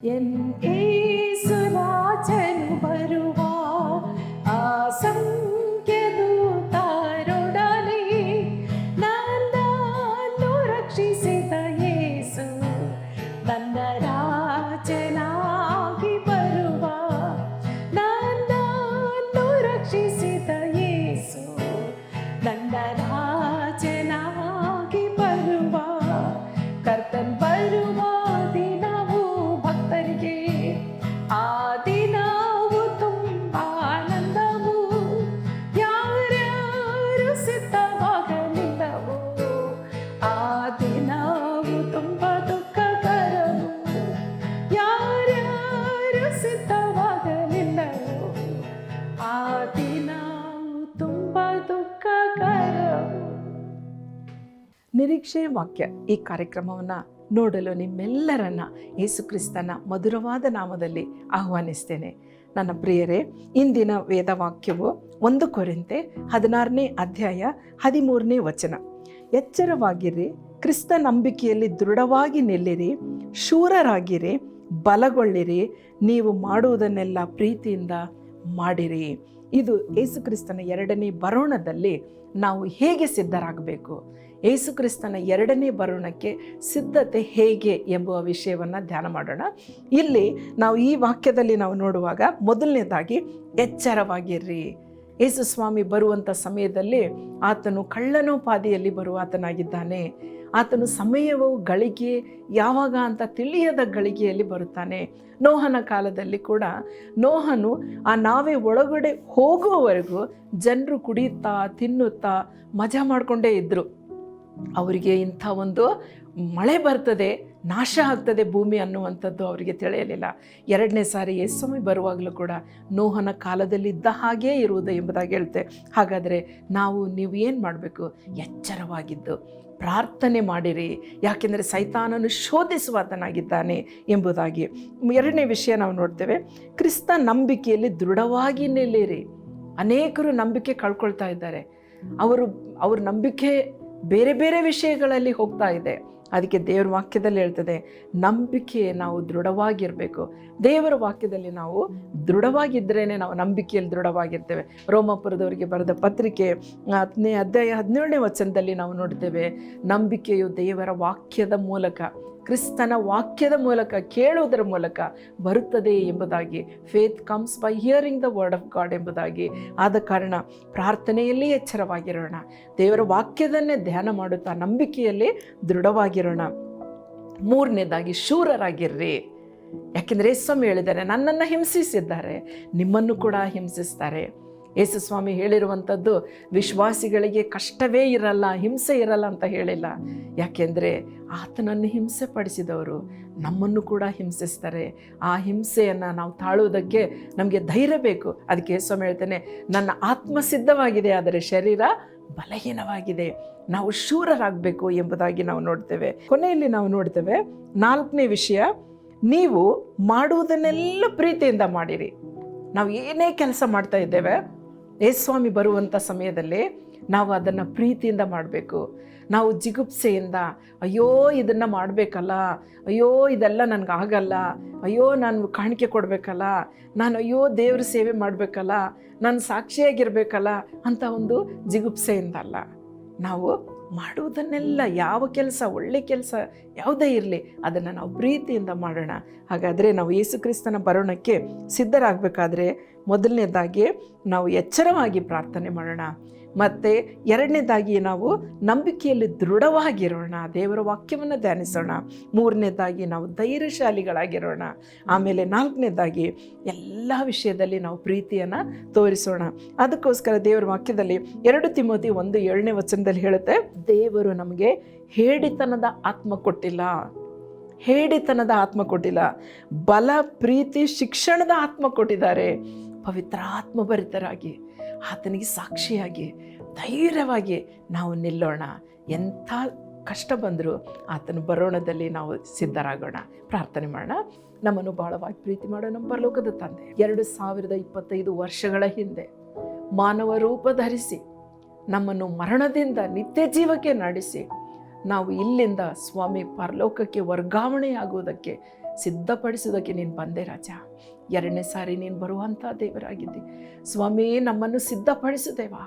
Em. ದಿನವು ತುಂಬ ದುಃಖಕರವು ಯಾರ್ಯಾರು ಸಿದ್ಧವಾಗಲಿಲ್ಲವೋ, ಆ ದಿನವು ತುಂಬ ದುಃಖಕರವು ನಿರೀಕ್ಷೆ ವಾಕ್ಯ ಈ ಕಾರ್ಯಕ್ರಮವನ್ನು ನೋಡಲು ನಿಮ್ಮೆಲ್ಲರನ್ನ ಯೇಸುಕ್ರಿಸ್ತನ ಮಧುರವಾದ ನಾಮದಲ್ಲಿ ಆಹ್ವಾನಿಸ್ತೇನೆ. ನನ್ನ ಪ್ರಿಯರೇ, ಇಂದಿನ ವೇದವಾಕ್ಯವು ಒಂದು ಕೊರೆಂತೆ ಹದಿನಾರನೇ ಅಧ್ಯಾಯ ಹದಿಮೂರನೇ ವಚನ. ಎಚ್ಚರವಾಗಿರಿ, ಕ್ರಿಸ್ತ ನಂಬಿಕೆಯಲ್ಲಿ ದೃಢವಾಗಿ ನಿಲ್ಲಿರಿ, ಶೂರರಾಗಿರಿ, ಬಲಗೊಳ್ಳಿರಿ, ನೀವು ಮಾಡುವುದನ್ನೆಲ್ಲ ಪ್ರೀತಿಯಿಂದ ಮಾಡಿರಿ. ಇದು ಯೇಸುಕ್ರಿಸ್ತನ ಎರಡನೇ ಬರೋಣದಲ್ಲಿ ನಾವು ಹೇಗೆ ಸಿದ್ಧರಾಗಬೇಕು? ಯೇಸುಕ್ರಿಸ್ತನ ಎರಡನೇ ಬರೋಣಕ್ಕೆ ಸಿದ್ಧತೆ ಹೇಗೆ ಎಂಬುವ ವಿಷಯವನ್ನು ಧ್ಯಾನ ಮಾಡೋಣ. ಇಲ್ಲಿ ನಾವು ಈ ವಾಕ್ಯದಲ್ಲಿ ನಾವು ನೋಡುವಾಗ ಮೊದಲನೇದಾಗಿ ಎಚ್ಚರವಾಗಿರ್ರಿ ಯೇಸು ಸ್ವಾಮಿ ಬರುವಂಥ ಸಮಯದಲ್ಲಿ ಆತನು ಕಳ್ಳನೋಪಾದಿಯಲ್ಲಿ ಬರುವ ಆತನಾಗಿದ್ದಾನೆ ಆತನು ಸಮಯವು ಗಳಿಗೆ ಯಾವಾಗ ಅಂತ ತಿಳಿಯದ ಗಳಿಗೆಯಲ್ಲಿ ಬರುತ್ತಾನೆ. ನೋಹನ ಕಾಲದಲ್ಲಿ ಕೂಡ ನೋಹನು ಆ ನಾವೇ ಒಳಗಡೆ ಹೋಗುವವರೆಗೂ ಜನರು ಕುಡಿಯುತ್ತಾ, ತಿನ್ನುತ್ತಾ ಮಜಾ ಮಾಡಿಕೊಂಡೇ ಇದ್ದರು ಅವರಿಗೆ ಇಂಥ ಒಂದು ಮಳೆ ಬರ್ತದೆ, ನಾಶ ಆಗ್ತದೆ ಭೂಮಿ ಅನ್ನುವಂಥದ್ದು ಅವರಿಗೆ ತಿಳಿಯಲಿಲ್ಲ. ಎರಡನೇ ಸಾರಿ ಯೇಸ್ವಾಮಿ ಬರುವಾಗಲೂ ಕೂಡ ನೋಹನ ಕಾಲದಲ್ಲಿ ಇದ್ದ ಹಾಗೇ ಇರುವುದು ಎಂಬುದಾಗಿ ಹೇಳ್ತೆ ಹಾಗಾದರೆ ನಾವು, ನೀವು ಏನು ಮಾಡಬೇಕು? ಎಚ್ಚರವಾಗಿದ್ದು ಪ್ರಾರ್ಥನೆ ಮಾಡಿರಿ. ಯಾಕೆಂದರೆ ಸೈತಾನನು ಶೋಧಿಸುವಾತನಾಗಿದ್ದಾನೆ ಎಂಬುದಾಗಿ. ಎರಡನೇ ವಿಷಯ ನಾವು ನೋಡ್ತೇವೆ. ಕ್ರಿಸ್ತ ನಂಬಿಕೆಯಲ್ಲಿ ದೃಢವಾಗಿ ನಿಲ್ಲಿರಿ ಅನೇಕರು ನಂಬಿಕೆ ಕಳ್ಕೊಳ್ತಾ ಇದ್ದಾರೆ. ಅವರು, ಅವ್ರ ನಂಬಿಕೆ ಬೇರೆ ಬೇರೆ ವಿಷಯಗಳಲ್ಲಿ ಹೋಗ್ತಾ ಇದೆ. ಅದಕ್ಕೆ ದೇವರ ವಾಕ್ಯದಲ್ಲಿ ಹೇಳ್ತದೆ, ನಂಬಿಕೆ ನಾವು ದೃಢವಾಗಿರಬೇಕು. ದೇವರ ವಾಕ್ಯದಲ್ಲಿ ನಾವು ದೃಢವಾಗಿದ್ರೇ ನಾವು ನಂಬಿಕೆಯಲ್ಲಿ ದೃಢವಾಗಿರ್ತೇವೆ. ರೋಮಾಪುರದವರಿಗೆ ಬರೆದ ಪತ್ರಿಕೆ ಹತ್ತನೇ ಅಧ್ಯಾಯ ಹದಿನೇಳನೇ ವಚನದಲ್ಲಿ ನಾವು ನೋಡ್ತೇವೆ, ನಂಬಿಕೆಯು ದೇವರ ವಾಕ್ಯದ ಮೂಲಕ ಕ್ರಿಸ್ತನ ವಾಕ್ಯದ ಮೂಲಕ, ಕೇಳುವುದರ ಮೂಲಕ ಬರುತ್ತದೆ ಎಂಬುದಾಗಿ faith comes by hearing the word of God ಎಂಬುದಾಗಿ. ಆದ ಕಾರಣ ಪ್ರಾರ್ಥನೆಯಲ್ಲಿ ಎಚ್ಚರವಾಗಿರೋಣ. ದೇವರ ವಾಕ್ಯದನ್ನೇ ಧ್ಯಾನ ಮಾಡುತ್ತಾ ನಂಬಿಕೆಯಲ್ಲಿ ದೃಢವಾಗಿರೋಣ. ಮೂರನೇದಾಗಿ, ಶೂರರಾಗಿರ್ರಿ. ಯಾಕೆಂದರೆ ಸ್ವಾಮಿ ಹೇಳಿದ್ದಾರೆ, ನನ್ನನ್ನು ಹಿಂಸಿಸಿದ್ದಾರೆ, ನಿಮ್ಮನ್ನು ಕೂಡ ಹಿಂಸಿಸ್ತಾರೆ. ಯೇಸು ಸ್ವಾಮಿ ಹೇಳಿರುವಂಥದ್ದು, ವಿಶ್ವಾಸಿಗಳಿಗೆ ಕಷ್ಟವೇ ಇರಲ್ಲ, ಹಿಂಸೆ ಇರಲ್ಲ ಅಂತ ಹೇಳಿಲ್ಲ. ಯಾಕೆಂದರೆ ಆತನನ್ನು ಹಿಂಸೆ ಪಡಿಸಿದವರು ನಮ್ಮನ್ನು ಕೂಡ ಹಿಂಸಿಸ್ತಾರೆ. ಆ ಹಿಂಸೆಯನ್ನು ನಾವು ತಾಳುವುದಕ್ಕೆ ನಮಗೆ ಧೈರ್ಯ ಬೇಕು. ಅದಕ್ಕೆ ಯೇಸು ಹೇಳ್ತೇನೆ, ನನ್ನ ಆತ್ಮ ಸಿದ್ಧವಾಗಿದೆ, ಆದರೆ ಶರೀರ ಬಲಹೀನವಾಗಿದೆ. ನಾವು ಶೂರರಾಗಬೇಕು ಎಂಬುದಾಗಿ ನಾವು ನೋಡ್ತೇವೆ. ಕೊನೆಯಲ್ಲಿ ನಾವು ನೋಡ್ತೇವೆ, ನಾಲ್ಕನೇ ವಿಷಯ, ನೀವು ಮಾಡುವುದನ್ನೆಲ್ಲ ಪ್ರೀತಿಯಿಂದ ಮಾಡಿರಿ. ನಾವು ಏನೇ ಕೆಲಸ ಮಾಡ್ತಾ ಇದ್ದೇವೆ ಯೇಸ್ವಾಮಿ ಬರುವಂಥ ಸಮಯದಲ್ಲಿ ನಾವು ಅದನ್ನು ಪ್ರೀತಿಯಿಂದ ಮಾಡಬೇಕು. ನಾವು ಜಿಗುಪ್ಸೆಯಿಂದ, ಅಯ್ಯೋ, ಇದನ್ನು ಮಾಡಬೇಕಲ್ಲ, ಅಯ್ಯೋ, ಇದೆಲ್ಲ ನನಗೆ ಆಗಲ್ಲ, ಅಯ್ಯೋ, ನಾನು ಕಾಣಿಕೆ ಕೊಡಬೇಕಲ್ಲ, ನಾನು ಅಯ್ಯೋ, ದೇವ್ರ ಸೇವೆ ಮಾಡಬೇಕಲ್ಲ, ನಾನು ಸಾಕ್ಷಿಯಾಗಿರಬೇಕಲ್ಲ ಅಂತ ಒಂದು ಜಿಗುಪ್ಸೆಯಿಂದ ಅಲ್ಲ. ನಾವು ಮಾಡುವುದನ್ನೆಲ್ಲ ಯಾವ ಕೆಲಸ, ಒಳ್ಳೆ ಕೆಲಸ ಯಾವುದೇ ಇರಲಿ, ಅದನ್ನು ನಾವು ಪ್ರೀತಿಯಿಂದ ಮಾಡೋಣ. ಹಾಗಾದರೆ ನಾವು ಯೇಸುಕ್ರಿಸ್ತನ ಬರೋಣಕ್ಕೆ ಸಿದ್ಧರಾಗಬೇಕಾದ್ರೆ ಮೊದಲನೇದಾಗಿ ನಾವು ಎಚ್ಚರವಾಗಿ ಪ್ರಾರ್ಥನೆ ಮಾಡೋಣ. ಮತ್ತು ಎರಡನೇದಾಗಿ ನಾವು ನಂಬಿಕೆಯಲ್ಲಿ ದೃಢವಾಗಿರೋಣ. ದೇವರ ವಾಕ್ಯವನ್ನು ಧ್ಯಾನಿಸೋಣ. ಮೂರನೇದಾಗಿ ನಾವು ಧೈರ್ಯಶಾಲಿಗಳಾಗಿರೋಣ. ಆಮೇಲೆ ನಾಲ್ಕನೇದಾಗಿ ಎಲ್ಲ ವಿಷಯದಲ್ಲಿ ನಾವು ಪ್ರೀತಿಯನ್ನು ತೋರಿಸೋಣ. ಅದಕ್ಕೋಸ್ಕರ ದೇವರ ವಾಕ್ಯದಲ್ಲಿ ಎರಡು ತಿಮೋತಿ ಒಂದು ಏಳನೇ ವಚನದಲ್ಲಿ ಹೇಳುತ್ತೆ, ದೇವರು ನಮಗೆ ಹೇಡಿತನದ ಆತ್ಮ ಕೊಟ್ಟಿಲ್ಲ. ಹೇಡಿತನದ ಆತ್ಮ ಕೊಟ್ಟಿಲ್ಲ. ಬಲ, ಪ್ರೀತಿ, ಶಿಕ್ಷಣದ ಆತ್ಮ ಕೊಟ್ಟಿದ್ದಾರೆ. ಪವಿತ್ರ ಭರಿತರಾಗಿ, ಆತನಿಗೆ ಸಾಕ್ಷಿಯಾಗಿ, ಧೈರ್ಯವಾಗಿ ನಾವು ನಿಲ್ಲೋಣ. ಎಂಥ ಕಷ್ಟ ಬಂದರೂ ಆತನ ಬರೋಣದಲ್ಲಿ ನಾವು ಸಿದ್ಧರಾಗೋಣ. ಪ್ರಾರ್ಥನೆ ಮಾಡೋಣ. ನಮ್ಮನ್ನು ಬಹಳವಾಗಿ ಪ್ರೀತಿ ಮಾಡೋ ನಮ್ಮ ಪರಲೋಕದ ತಂದೆ. ಎರಡು ಸಾವಿರದ ಇಪ್ಪತ್ತೈದು ವರ್ಷಗಳ ಹಿಂದೆ ಮಾನವ ರೂಪ ಧರಿಸಿ, ನಮ್ಮನ್ನು ಮರಣದಿಂದ ನಿತ್ಯ ಜೀವಕ್ಕೆ ನಡೆಸಿ, ನಾವು ಇಲ್ಲಿಂದ ಸ್ವಾಮಿ ಪರಲೋಕಕ್ಕೆ ವರ್ಗಾವಣೆಯಾಗುವುದಕ್ಕೆ ಸಿದ್ಧಪಡಿಸೋದಕ್ಕೆ ನೀನು ಬಂದೆ ರಾಜ. ಎರಡನೇ ಸಾರಿ ನೀನು ಬರುವಂಥ ದೇವರಾಗಿದ್ದೆ. ಸ್ವಾಮಿ, ನಮ್ಮನ್ನು ಸಿದ್ಧಪಡಿಸುದೇವಾ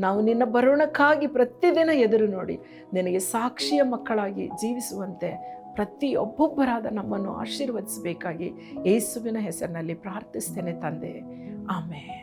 ನಾವು ನಿನ್ನ ಬರೋಣಕ್ಕಾಗಿ ಪ್ರತಿದಿನ ಎದುರು ನೋಡಿ ನಿನಗೆ ಸಾಕ್ಷಿಯ ಮಕ್ಕಳಾಗಿ ಜೀವಿಸುವಂತೆ ಪ್ರತಿಯೊಬ್ಬೊಬ್ಬರಾದ ನಮ್ಮನ್ನು ಆಶೀರ್ವದಿಸಬೇಕಾಗಿ ಯೇಸುವಿನ ಹೆಸರಿನಲ್ಲಿ ಪ್ರಾರ್ಥಿಸ್ತೇನೆ ತಂದೆ. ಆಮೇಲೆ